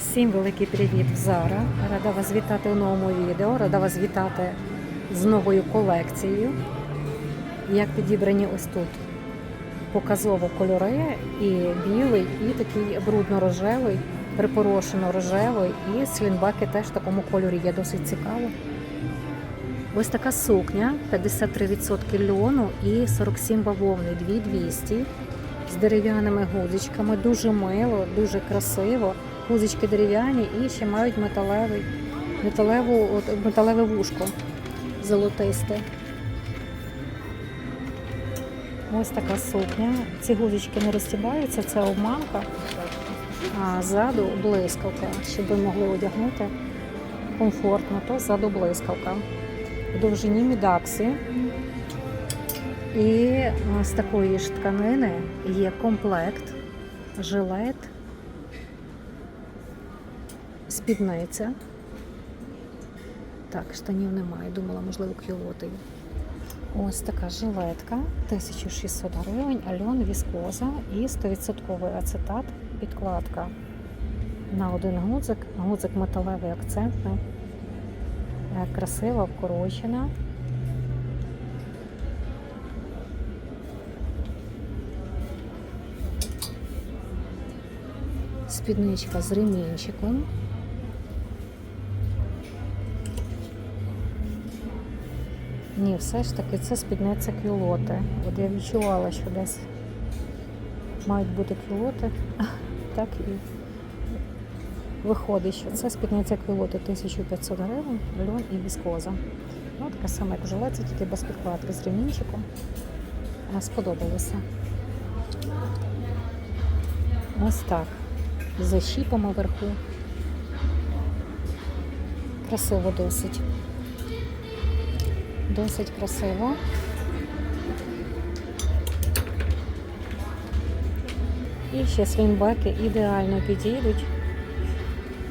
Всім великий привіт в Зара. Рада вас вітати у новому відео. Рада вас вітати з новою колекцією. Як підібрані ось тут показово кольори, і білий, і такий брудно-рожевий, припорошено-рожевий, і слінбаки теж в такому кольорі є досить цікаво. Ось така сукня 53% льону і 47 бавовни, 2200 з дерев'яними гудзичками. Дуже мило, дуже красиво. Гудзички дерев'яні і ще мають металевий, металеву, от, металеве вушко золотисте. Ось така сукня. Ці гудзички не розтібаються, це обманка, а ззаду блискавка, щоб ви могли одягнути комфортно, то ззаду блискавка. В довжині мідаксі. І з такої ж тканини є комплект, жилет, спідниця. Так, штанів немає, думала, можливо, кюлоти. Ось така жилетка, 1600 гривень, альон віскоза і 100% ацетат, підкладка. На один гудзик, гудзик металевий акцентний, Е, красива, вкорочена. Спідничка з ремінчиком. Ні, все ж таки це спідниця кюлоти. От я відчувала, що десь мають бути кюлоти, так і виходить, що це спідниця кюлоти 1500 гривень, льон і віскоза. Ну, така сама, як жилет, це тільки без підкладки з ремінчиком. Сподобалося. Ось так. За щіпами вверху. Красиво досить. Досить красиво. І ще слінбеки ідеально підійдуть.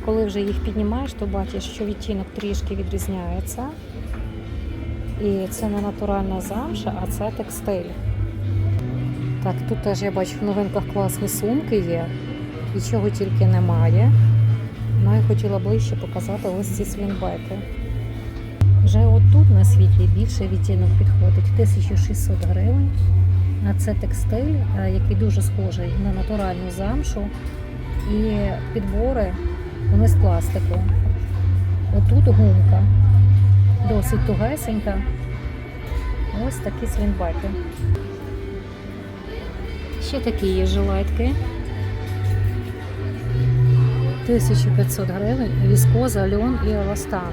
Коли вже їх піднімаєш, то бачиш, що відтінок трішки відрізняється. І це не натуральна замша, а це текстиль. Так, тут теж я бачу в новинках класні сумки є, і чого тільки немає. Ну, я хотіла ближче показати ось ці слінбеки. Вже отут на світлі більше відтінок підходить 1600 гривень. А це текстиль, е, який дуже схожий на натуральну замшу. І підбори вони з пластику. Отут гумка, досить тугесенька. Ось такі слінбеки. Ще такі є жилетки. 1500 гривень, віскоза, льон і еластан.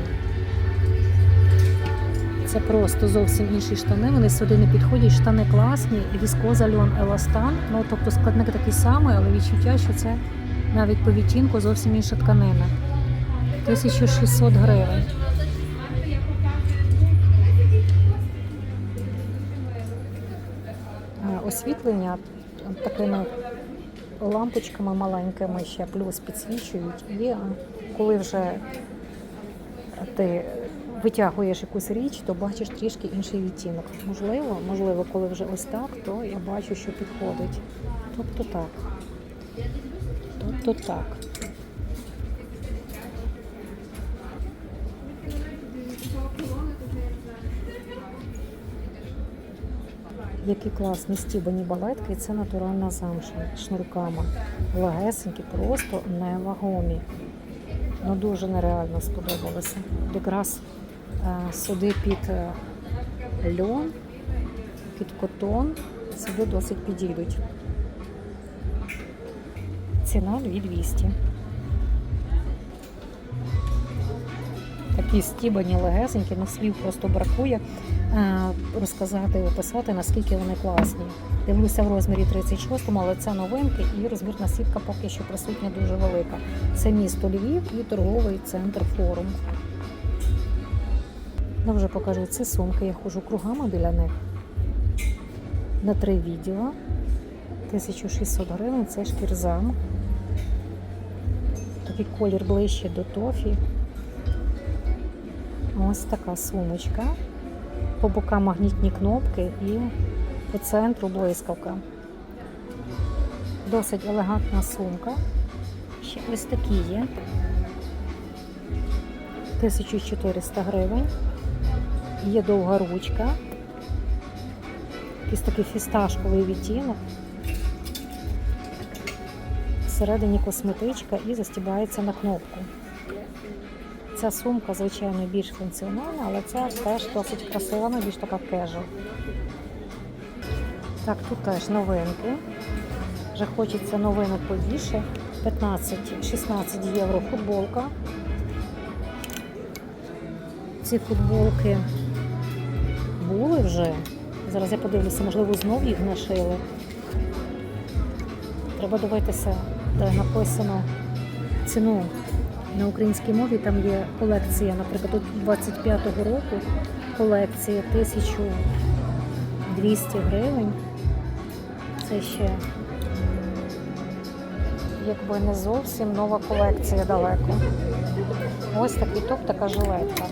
Це просто зовсім інші штани. Вони сюди не підходять. Штани класні, віскоза, льон, еластан. Ну тобто складник такий самий, але відчуття, що це навіть по відтінку зовсім інша тканина. 1600 гривень. Освітлення такими лампочками маленькими ще плюс підсвічують. І коли вже ти витягуєш якусь річ, то бачиш трішки інший відтінок. Можливо, можливо, коли вже ось так, то я бачу, що підходить. Тобто так. Тобто так. Які класні стібані балетки, і це натуральна замша шнурками. Легесенькі, просто невагомі. Ну дуже нереально сподобалося. Якраз сюди під е, льон, під котон, сюди досить підійдуть. Ціна 2200. Такі стібані легесенькі, ну слів просто бракує е, розказати описати, наскільки вони класні. Дивлюся в розмірі 36, але це новинки і розмірна сітка поки що присутня дуже велика. Це місто Львів і торговий центр форум. Ну, вже покажу ці сумки. Я ходжу кругами біля них. На три відео. 1600 гривень, це шкірзам. Такий колір ближче до тофі. Ось така сумочка. По бокам магнітні кнопки і по центру блискавка. Досить елегантна сумка. Ще ось такі є. 1400 гривень. Є довга ручка. Якийсь такий фісташковий відтінок. Всередині косметичка і застібається на кнопку. Ця сумка, звичайно, більш функціональна, але ця теж досить красива, ну, більш така кежу. Так, тут теж новинки. Вже хочеться новинок побільше. 15-16 євро футболка. Ці футболки були вже. Зараз я подивлюся, можливо, знов їх нашили. Треба дивитися, де написано ціну на українській мові. Там є колекція, наприклад, тут 25-го року колекція 1200 гривень. Це ще якби не зовсім нова колекція далеко. Ось такий топ, така жилетка.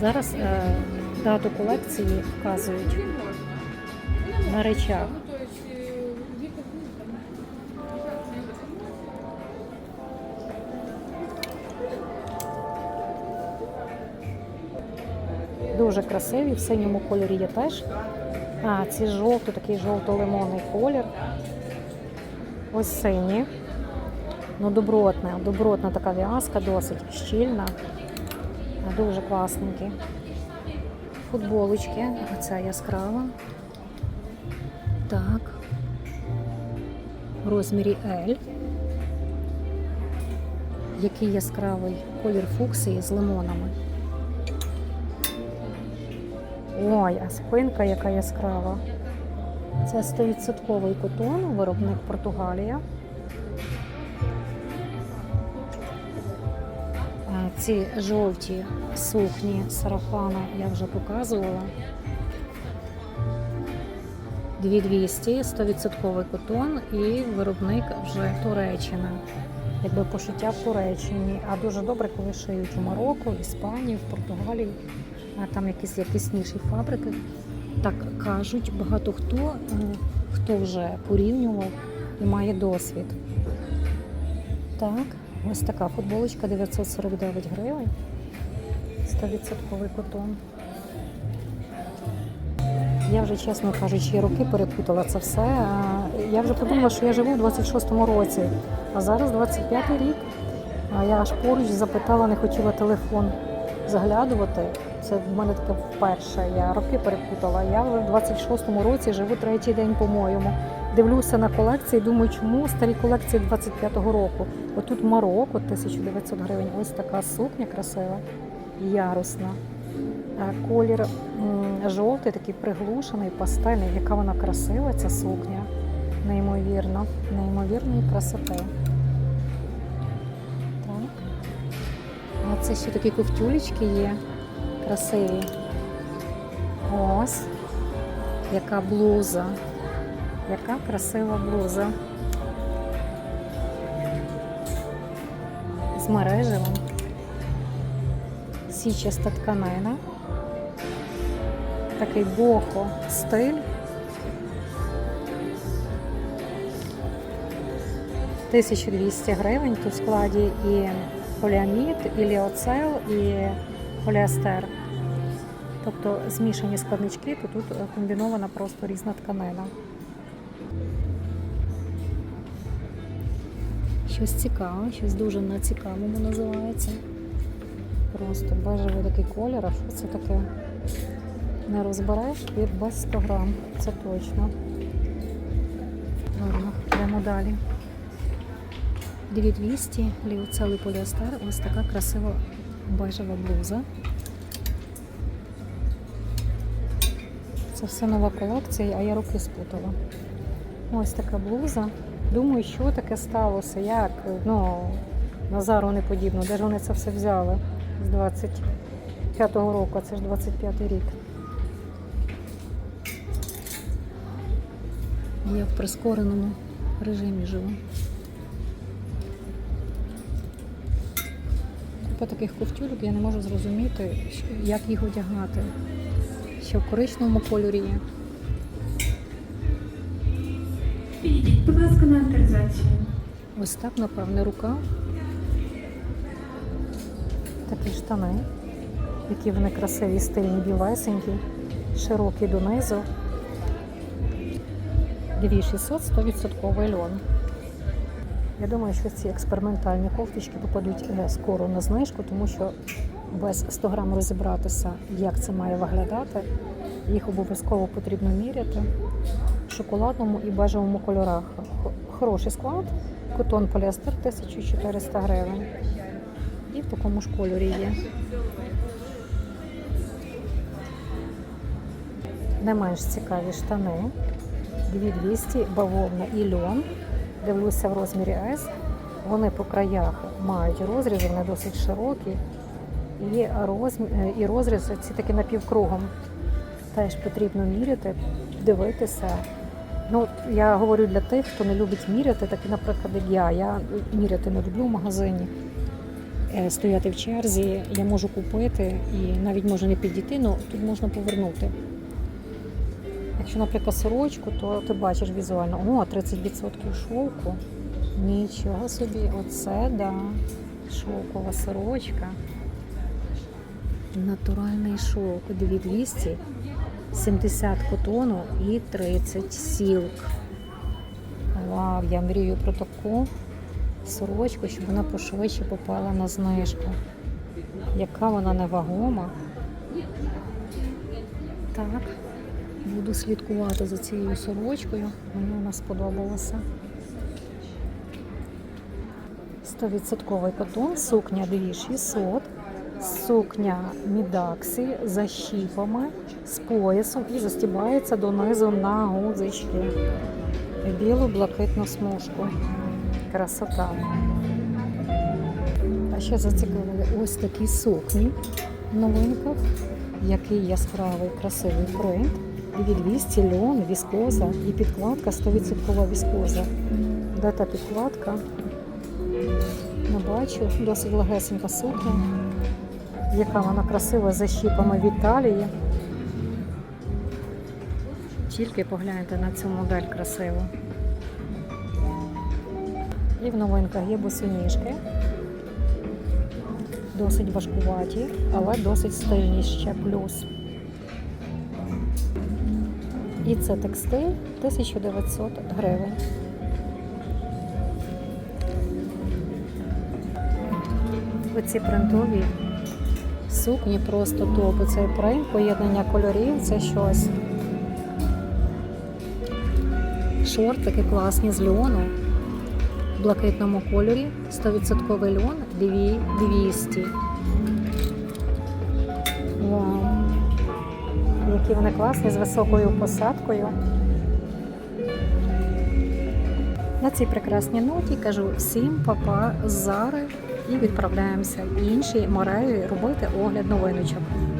Зараз е, дату колекції вказують на речах. Дуже красиві, в синьому кольорі є теж. А, ці жовто, такий жовто-лимонний колір. Ось сині. Ну, добротна, добротна така в'язка, досить щільна. Дуже класненькі. Футболочки, оця яскрава. Так. В розмірі L. Який яскравий колір фуксії з лимонами. Ой, а спинка яка яскрава. Це 100% котон, виробник Португалія. Ці жовті сукні сарафана я вже показувала. 2200, 100% котон і виробник вже Туреччина. Якби пошиття в Туреччині. А дуже добре, коли шиють у Марокко, Іспанії, в Португалії, а там якісь якісніші фабрики. Так кажуть, багато хто, е, хто вже порівнював і має досвід. Так, ось така футболочка 949 гривень. 100% котон. Я вже, чесно кажучи, роки перепутала це все. Я вже подумала, що я живу в 26-му році, а зараз 25-й рік. Я аж поруч запитала, не хотіла телефон заглядувати. Це в мене таке вперше. Я роки перепутала. Я вже в 26-му році живу третій день, по-моєму. Дивлюся на колекції, думаю, чому старі колекції 25-го року. Отут Марокко, 1900 гривень. Ось така сукня красива, ярусна. Е, Колір жовтий, такий приглушений, пастельний. Яка вона красива, ця сукня. Неймовірно, неймовірної красоти. Так. А це ще такі ковтюлечки є красиві. Ось. Яка блуза. Яка красива блуза. З мережевим. Січаста тканина. Такий бохо стиль. 1200 гривень. Тут в складі і поліамід, і ліоцел, і поліестер. Тобто змішані складнички, то тут е, комбінована просто різна тканина. Щось цікаве, щось дуже на цікавому називається. Просто бежевий такий колір, а що це таке? Не розбереш від без 100 грам, це точно. Ладно, йдемо далі. 2200, ліоцелий поліестер, ось така красива бежева блуза. Це все нова колекція, а я руки спутала. Ось така блуза. Думаю, що таке сталося, як ну, Назару не подібно. Де ж вони це все взяли з 25-го року, а це ж 25-й рік. Я в прискореному режимі живу. Купа таких ковтюльок я не можу зрозуміти, як їх одягати. Ще в коричневому кольорі є. Підійдіть, будь ласка, на авторизацію. Ось так, напевне, рука. Такі штани, які вони красиві, стильні, білесенькі, широкі донизу. 2600 100% льон. Я думаю, що ці експериментальні кофточки попадуть е, скоро на знижку, тому що без 100 грам розібратися, як це має виглядати, їх обов'язково потрібно міряти в шоколадному і бежевому кольорах. Хороший склад, котон поліестер 1400 гривень. І в такому ж кольорі є. Не менш цікаві штани. 2200 бавовна і льон. Дивлюся в розмірі S. Вони по краях мають розрізи, вони досить широкі. І, розмі... е, і розрізи ці такі напівкругом. Теж потрібно міряти, дивитися. Ну, я говорю для тих, хто не любить міряти, так наприклад, як я. Я міряти не люблю в магазині. Е, Стояти в черзі, я можу купити і навіть можу не підійти, але тут можна повернути. Якщо, наприклад, сорочку, то ти бачиш візуально, о, 30% шовку. Нічого собі, оце да. Шовкова сорочка. Натуральний шовк. 2200, 70 котону і 30 сілк. Вау, я мрію про таку сорочку, щоб вона пошвидше попала на знижку. Яка вона невагома. Так. Буду слідкувати за цією сорочкою. Мені вона сподобалася. 100% котон, сукня 2600, сукня мідаксі за щіпами, з поясом і застібається донизу на гузички. Білу блакитну смужку. Красота. А ще зацікавили ось такі сукні в новинках. Який яскравий, красивий принт. 2200 льон, віскоза і підкладка 100% віскоза. Та підкладка? Не бачу, досить легесенька сукня. Яка вона красива за щіпами від талії. Тільки погляньте на цю модель красиву. І в новинках є босоніжки. Досить важкуваті, але досить стильні ще плюс. І це текстиль 1900 гривень. Оці принтові сукні просто топ. Оцей принт, поєднання кольорів це щось. Шортики класні з льону в блакитному кольорі. 100% льон 200. Які вони класні з високою посадкою. На цій прекрасній ноті кажу всім папа Зари і відправляємося в інші мореї робити огляд новиночок.